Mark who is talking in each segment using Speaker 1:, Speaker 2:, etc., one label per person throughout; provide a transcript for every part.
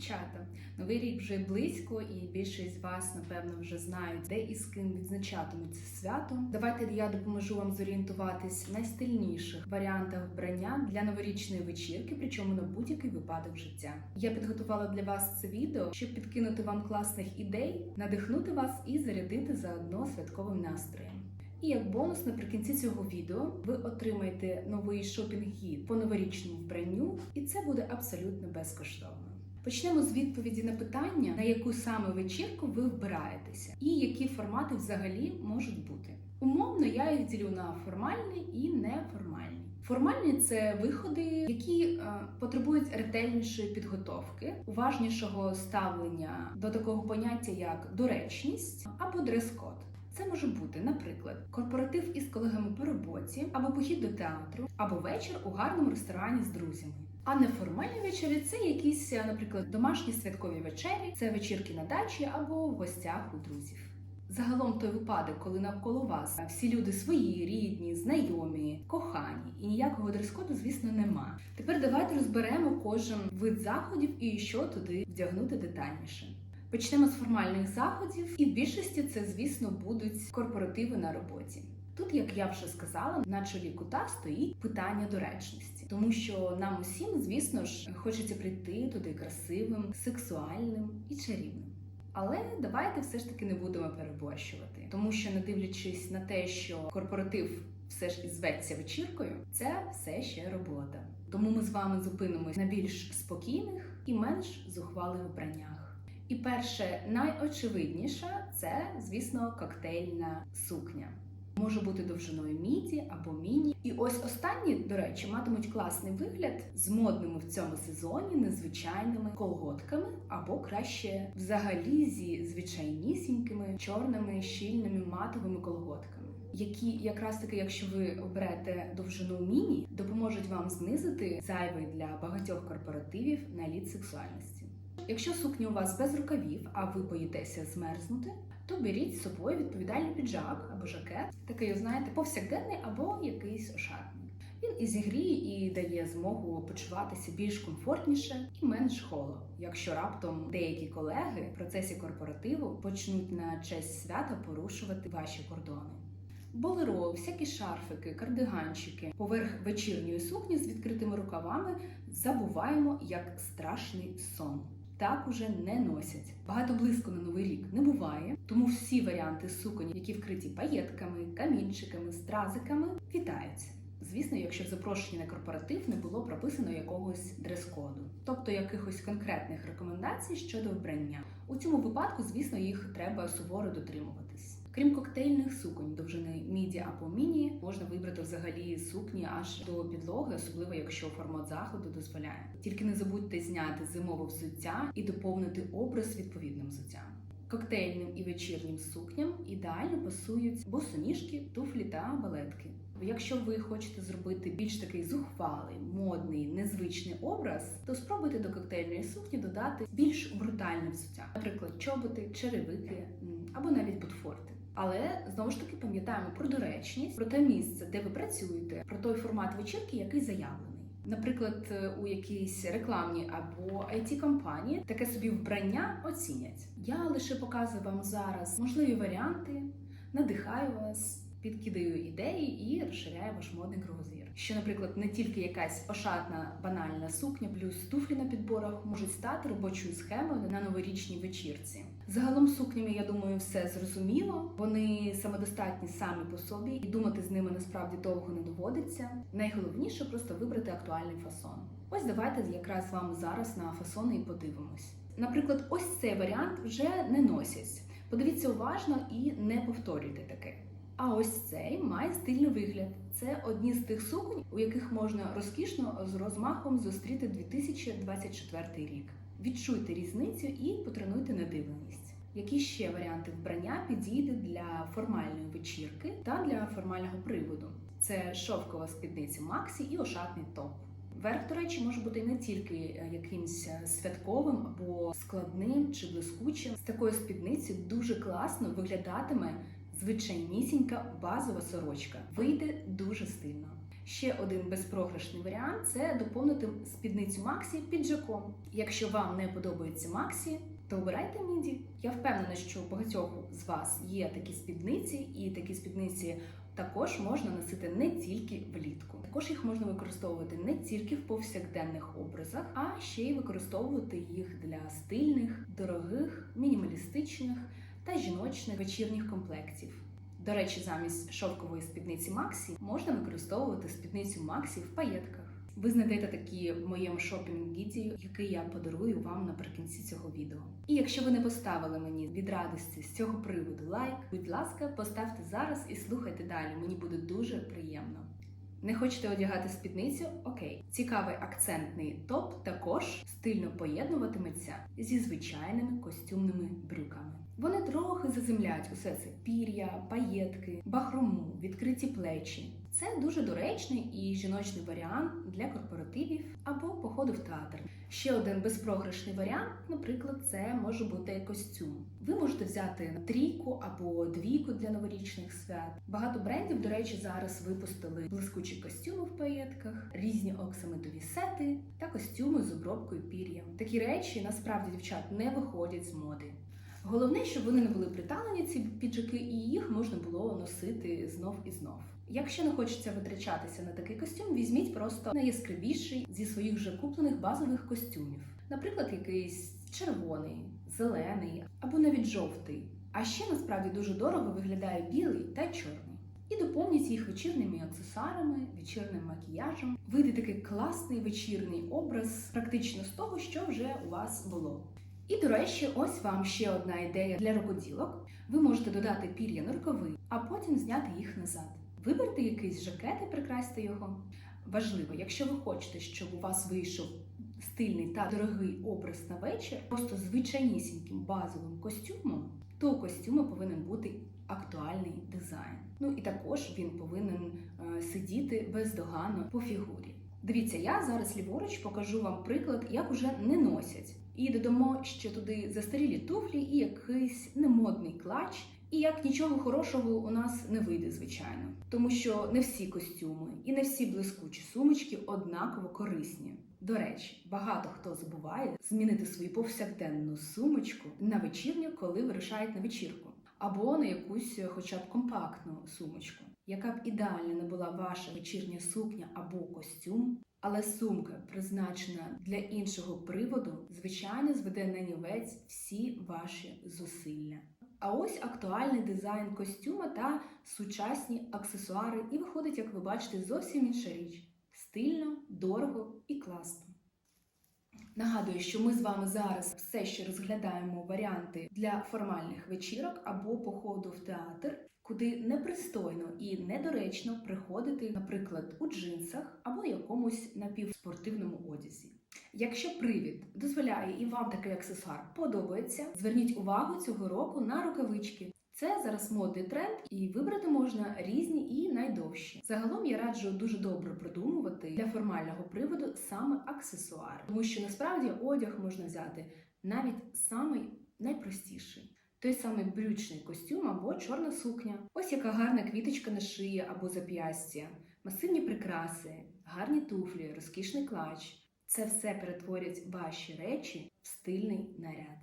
Speaker 1: дівчата! Новий рік вже близько, і більшість з вас, напевно, вже знають, де і з ким відзначатимуть це свято. Давайте я допоможу вам зорієнтуватись в найстильніших варіантах вбрання для новорічної вечірки, причому на будь-який випадок життя. Я підготувала для вас це відео, щоб підкинути вам класних ідей, надихнути вас і зарядити заодно святковим настроєм. І як бонус наприкінці цього відео ви отримаєте новий шопінг-гід по новорічному вбранню, і це буде абсолютно безкоштовно. Почнемо з відповіді на питання, на яку саме вечірку ви вбираєтеся, і які формати взагалі можуть бути. Умовно я їх ділю на формальні і неформальні. Формальні це виходи, які е, потребують ретельнішої підготовки, уважнішого ставлення до такого поняття як доречність або дрес-код. Це може бути, наприклад, корпоратив із колегами по роботі, або похід до театру, або вечір у гарному ресторані з друзями. А неформальні вечори це якісь, е, наприклад, домашні святкові вечері, це вечірки на дачі або в гостях у друзів. Загалом той випадок, коли навколо вас всі люди свої, рідні, знайомі, кохані, і ніякого дрес-коду, звісно, нема. Тепер давайте розберемо кожен вид заходів і що туди вдягнути детальніше. Почнемо з формальних заходів, і в більшості це, звісно, будуть корпоративи на роботі. Тут, як я вже сказала, на чолі кута стоїть питання доречності, тому що нам усім, звісно ж, хочеться прийти туди красивим, сексуальним і чарівним. Але давайте все ж таки не будемо переборщувати, тому що, не дивлячись на те, що корпоратив все ж і зветься вечіркою, це все ще робота. Тому ми з вами зупинимось на більш спокійних і менш зухвалих вбраннях. І перше, найочевидніше, це, звісно, коктейльна сукня. Може бути довжиною міді або міні. І ось останні, до речі, матимуть класний вигляд з модними в цьому сезоні незвичайними колготками, або краще взагалі зі звичайнісінькими чорними щільними матовими колготками. Які якраз таки, якщо ви оберете довжину міні, допоможуть вам знизити зайвий для багатьох корпоративів наліт сексуальності. Якщо сукня у вас без рукавів, а ви боїтеся змерзнути, то беріть з собою відповідальний піджак або жакет, такий, знаєте, повсякденний або якийсь ошатний. Він і зігріє і дає змогу почуватися більш комфортніше і менш холо, якщо раптом деякі колеги в процесі корпоративу почнуть на честь свята порушувати ваші кордони. Болеро, всякі шарфики, кардиганчики поверх вечірньої сукні з відкритими рукавами забуваємо як страшний сон. Так уже не носять. Багато близько на новий рік не буває, тому всі варіанти суконь, які вкриті паєтками, камінчиками, стразиками, вітаються. Звісно, якщо в запрошенні на корпоратив не було прописано якогось дрес-коду, тобто якихось конкретних рекомендацій щодо вбрання. У цьому випадку, звісно, їх треба суворо дотримуватись. Крім коктейльних суконь довжини міді або міні, можна вибрати взагалі сукні аж до підлоги, особливо якщо формат заходу дозволяє. Тільки не забудьте зняти зимове взуття і доповнити образ відповідним взуттям. Коктейльним і вечірнім сукням ідеально пасують босоніжки, туфлі та балетки. Якщо ви хочете зробити більш такий зухвалий, модний, незвичний образ, то спробуйте до коктейльної сукні додати більш брутальне взуття, наприклад, чоботи, черевики або навіть ботфорти. Але знову ж таки пам'ятаємо про доречність, про те місце, де ви працюєте, про той формат вечірки, який заявлений. Наприклад, у якійсь рекламній або it компанії таке собі вбрання оцінять. Я лише показую вам зараз можливі варіанти, надихаю вас, підкидаю ідеї і розширяю ваш модний кругозір. Що, наприклад, не тільки якась ошатна банальна сукня, плюс туфлі на підборах можуть стати робочою схемою на новорічній вечірці. Загалом сукнями, я думаю, все зрозуміло. Вони самодостатні самі по собі, і думати з ними насправді довго не доводиться. Найголовніше просто вибрати актуальний фасон. Ось давайте якраз вам зараз на фасони і подивимось. Наприклад, ось цей варіант вже не носять. Подивіться уважно і не повторюйте таке. А ось цей має стильний вигляд. Це одні з тих суконь, у яких можна розкішно з розмахом зустріти 2024 рік. Відчуйте різницю і потренуйте надивленість. Які ще варіанти вбрання підійдуть для формальної вечірки та для формального приводу? Це шовкова спідниця Максі і ошатний топ. Верх, до речі, може бути не тільки е, якимсь святковим або складним чи блискучим. З такою спідницею дуже класно виглядатиме звичайнісінька базова сорочка. Вийде дуже стильно. Ще один безпрограшний варіант це доповнити спідницю Максі піджаком. Якщо вам не подобається Максі, то обирайте міді. Я впевнена, що у багатьох з вас є такі спідниці, і такі спідниці також можна носити не тільки влітку. Також їх можна використовувати не тільки в повсякденних образах, а ще й використовувати їх для стильних, дорогих, мінімалістичних та жіночних вечірніх комплектів. До речі, замість шовкової спідниці Максі можна використовувати спідницю Максі в паєтках. Ви знайдете такі в моєму шопінг-гіді, який я подарую вам наприкінці цього відео. І якщо ви не поставили мені від радості з цього приводу лайк, будь ласка, поставте зараз і слухайте далі. Мені буде дуже приємно. Не хочете одягати спідницю? Окей, цікавий акцентний топ також стильно поєднуватиметься зі звичайними костюмними брюками. Вони трохи заземляють усе це пір'я, паєтки, бахрому, відкриті плечі. Це дуже доречний і жіночний варіант для корпоративів або походу в театр. Ще один безпрограшний варіант, наприклад, це може бути костюм. Ви можете взяти трійку або двійку для новорічних свят. Багато брендів, до речі, зараз випустили блискучі костюми в паєтках, різні оксамитові сети та костюми з обробкою пір'ям. Такі речі насправді дівчат не виходять з моди. Головне, щоб вони не були приталені, ці піджаки, і їх можна було носити знов і знов. Якщо не хочеться витрачатися на такий костюм, візьміть просто найяскравіший зі своїх вже куплених базових костюмів, наприклад, якийсь червоний, зелений або навіть жовтий. А ще насправді дуже дорого виглядає білий та чорний. І доповніть їх вечірніми аксесуарами, вечірним макіяжем. Вийде такий класний вечірній образ, практично з того, що вже у вас було. І, до речі, ось вам ще одна ідея для рукоділок. Ви можете додати пір'я на рукави, а потім зняти їх назад. Виберте якийсь жакет і прикрасьте його. Важливо, якщо ви хочете, щоб у вас вийшов стильний та дорогий образ на вечір, просто звичайнісіньким базовим костюмом, то у костюму повинен бути актуальний дизайн. Ну і також він повинен е, сидіти бездоганно по фігурі. Дивіться, я зараз ліворуч покажу вам приклад, як уже не носять. І додамо ще туди застарілі туфлі і якийсь немодний клач. І як нічого хорошого у нас не вийде, звичайно, тому що не всі костюми і не всі блискучі сумочки однаково корисні. До речі, багато хто забуває змінити свою повсякденну сумочку на вечірню, коли вирушають на вечірку, або на якусь, хоча б компактну сумочку, яка б ідеально не була ваша вечірня сукня або костюм. Але сумка, призначена для іншого приводу, звичайно, зведе на нівець всі ваші зусилля. А ось актуальний дизайн костюма та сучасні аксесуари, і виходить, як ви бачите, зовсім інша річ: стильно, дорого і класно. Нагадую, що ми з вами зараз все ще розглядаємо варіанти для формальних вечірок або походу в театр, куди непристойно і недоречно приходити, наприклад, у джинсах або якомусь напівспортивному одязі. Якщо привід дозволяє і вам такий аксесуар подобається, зверніть увагу цього року на рукавички. Це зараз модний тренд, і вибрати можна різні і найдовші. Загалом я раджу дуже добре продумувати для формального приводу саме аксесуар, тому що насправді одяг можна взяти навіть самий найпростіший. Той самий брючний костюм або чорна сукня. Ось яка гарна квіточка на шиї або зап'ястя, масивні прикраси, гарні туфлі, розкішний клач. Це все перетворять ваші речі в стильний наряд.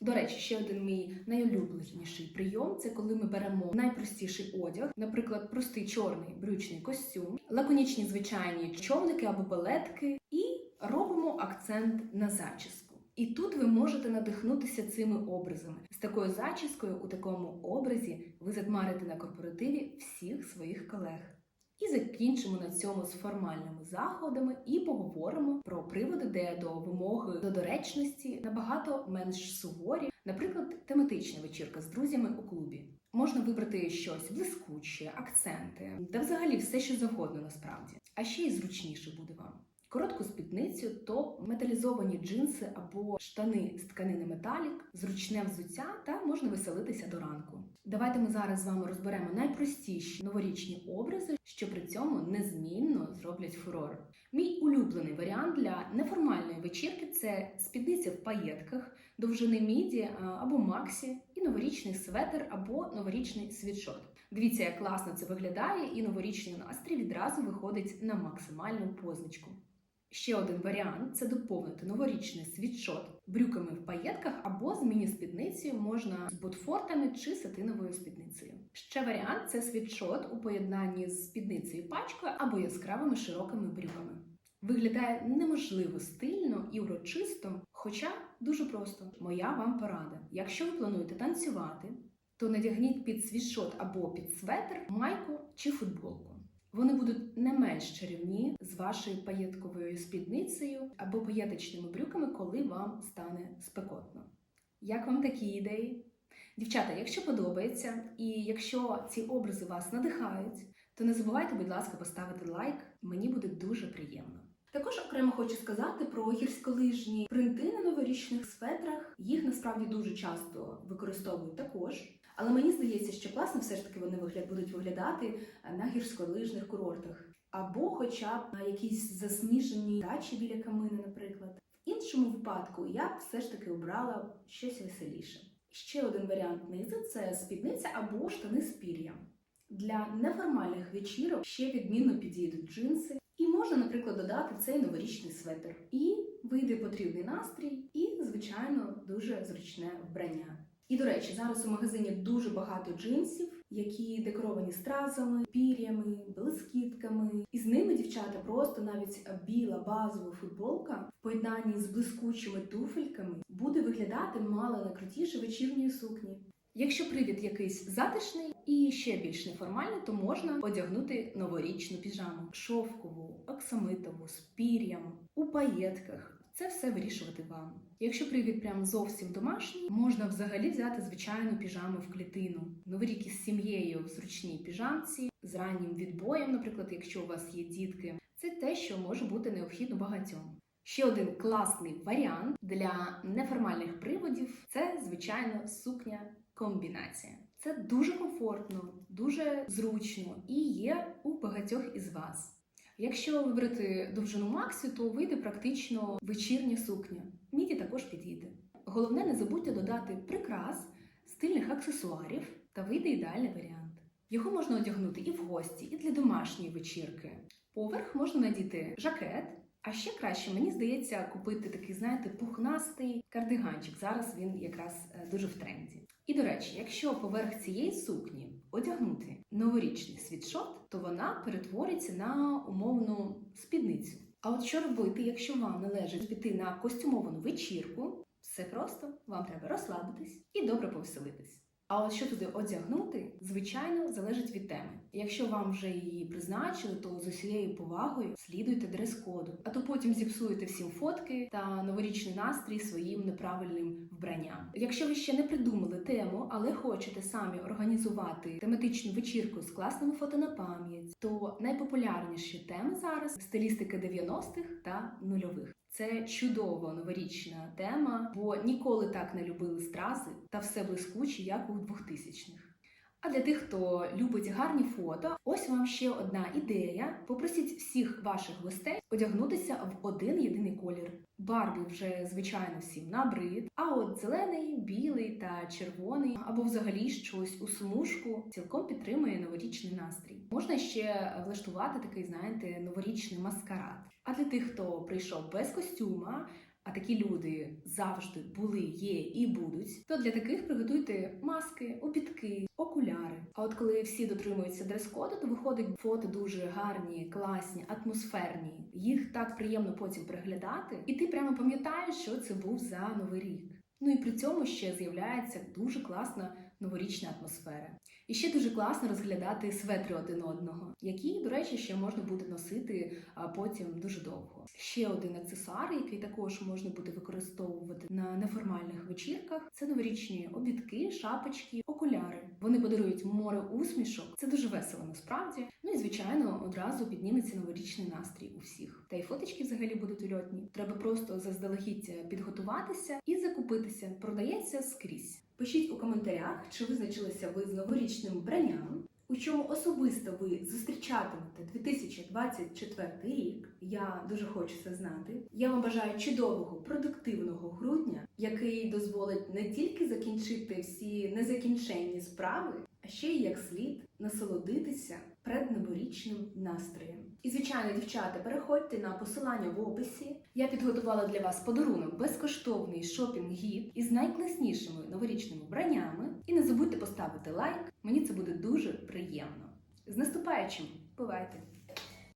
Speaker 1: До речі, ще один мій найулюбленіший прийом це коли ми беремо найпростіший одяг, наприклад, простий чорний брючний костюм, лаконічні звичайні човники або балетки, і робимо акцент на зачіску. І тут ви можете надихнутися цими образами. З такою зачіскою у такому образі ви затмарите на корпоративі всіх своїх колег. І закінчимо на цьому з формальними заходами і поговоримо про приводи, де до вимоги до доречності набагато менш суворі, наприклад, тематична вечірка з друзями у клубі. Можна вибрати щось блискуче, акценти, та взагалі все, що завгодно насправді. А ще й зручніше буде вам. Коротку спідницю, топ, металізовані джинси або штани з тканини металік, зручне взуття та можна веселитися до ранку. Давайте ми зараз з вами розберемо найпростіші новорічні образи, що при цьому незмінно зроблять фурор. Мій улюблений варіант для неформальної вечірки це спідниця в паєтках, довжини міді або максі, і новорічний светр або новорічний світшот. Дивіться, як класно це виглядає, і новорічний настрій відразу виходить на максимальну позначку. Ще один варіант це доповнити новорічний світшот брюками в паєтках або з міні-спідницею можна з ботфортами чи сатиновою спідницею. Ще варіант це світшот у поєднанні з спідницею пачкою або яскравими широкими брюками. Виглядає неможливо стильно і урочисто, хоча дуже просто. Моя вам порада. Якщо ви плануєте танцювати, то надягніть під світшот або під светр майку чи футболку. Вони будуть не менш чарівні з вашою паєтковою спідницею або паєточними брюками, коли вам стане спекотно. Як вам такі ідеї? Дівчата, якщо подобається, і якщо ці образи вас надихають, то не забувайте, будь ласка, поставити лайк, мені буде дуже приємно. Також окремо хочу сказати про гірськолижні принти на новорічних светрах. Їх насправді дуже часто використовують також. Але мені здається, що класно все ж таки вони вигляд будуть виглядати на гірськолижних курортах, або хоча б на якійсь засніженій дачі біля камини, наприклад. В іншому випадку я б все ж таки обрала щось веселіше. Ще один варіант низу це спідниця або штани з пір'ям. Для неформальних вечірок ще відмінно підійдуть джинси, і можна, наприклад, додати цей новорічний светр. І вийде потрібний настрій, і, звичайно, дуже зручне вбрання. І до речі, зараз у магазині дуже багато джинсів, які декоровані стразами, пір'ями, блискітками. І з ними дівчата просто навіть біла базова футболка в поєднанні з блискучими туфельками буде виглядати мало найкрутіше вечірньої сукні. Якщо привід якийсь затишний і ще більш неформальний, то можна одягнути новорічну піжаму, шовкову, оксамитову, з пір'ям, у паєтках. Це все вирішувати вам. Якщо привід прям зовсім домашній, можна взагалі взяти звичайну піжаму в клітину. Новий рік із сім'єю в зручній піжамці, з раннім відбоєм, наприклад, якщо у вас є дітки, це те, що може бути необхідно багатьом. Ще один класний варіант для неформальних приводів це звичайно сукня комбінація. Це дуже комфортно, дуже зручно і є у багатьох із вас. Якщо вибрати довжину Максі, то вийде практично вечірня сукня. Міді також підійде. Головне, не забудьте додати прикрас, стильних аксесуарів та вийде ідеальний варіант. Його можна одягнути і в гості, і для домашньої вечірки. Поверх можна надіти жакет, а ще краще, мені здається, купити такий, знаєте, пухнастий кардиганчик. Зараз він якраз е, дуже в тренді. І до речі, якщо поверх цієї сукні одягнути новорічний світшот, то вона перетвориться на умовну спідницю. А от що робити, якщо вам належить піти на костюмовану вечірку? Все просто вам треба розслабитись і добре повеселитись. А от що туди одягнути, звичайно, залежить від теми. Якщо вам вже її призначили, то з усією повагою слідуйте дрес-коду, а то потім зіпсуєте всім фотки та новорічний настрій своїм неправильним вбранням. Якщо ви ще не придумали тему, але хочете самі організувати тематичну вечірку з класними фото на пам'ять, то найпопулярніші теми зараз стилістика 90-х та нульових. Це чудова новорічна тема, бо ніколи так не любили стрази та все блискуче, як у 2000-х. А для тих, хто любить гарні фото, ось вам ще одна ідея. Попросіть всіх ваших гостей одягнутися в один єдиний колір. Барві вже звичайно всім набрид, а от зелений, білий та червоний, або взагалі щось у смужку цілком підтримує новорічний настрій. Можна ще влаштувати такий, знаєте, новорічний маскарад. А для тих, хто прийшов без костюма, а такі люди завжди були, є і будуть, то для таких приготуйте маски, обідки, окуляри. А от коли всі дотримуються дрес-коду, то виходить фото дуже гарні, класні, атмосферні. Їх так приємно потім переглядати, і ти прямо пам'ятаєш, що це був за новий рік. Ну і при цьому ще з'являється дуже класна новорічна атмосфера. І ще дуже класно розглядати светри один одного, які, до речі, ще можна буде носити потім дуже довго. Ще один аксесуар, який також можна буде використовувати на неформальних вечірках, це новорічні обідки, шапочки, окуляри. Вони подарують море усмішок. Це дуже весело насправді. Ну і звичайно, одразу підніметься новорічний настрій у всіх. Та й фоточки взагалі будуть ульотні. Треба просто заздалегідь підготуватися і закупитися. Продається скрізь. Пишіть у коментарях, чи визначилися ви з новорічним вбранням. У чому особисто ви зустрічатимете 2024 рік? Я дуже хочу це знати. Я вам бажаю чудового, продуктивного грудня, який дозволить не тільки закінчити всі незакінченні справи, а ще й як слід насолодитися предноворічним настроєм. І звичайно, дівчата, переходьте на посилання в описі. Я підготувала для вас подарунок безкоштовний шопінг-гід із найкласнішими новорічними вбраннями. І не забудьте поставити лайк. Мені це буде дуже приємно. З наступаючим! Бувайте!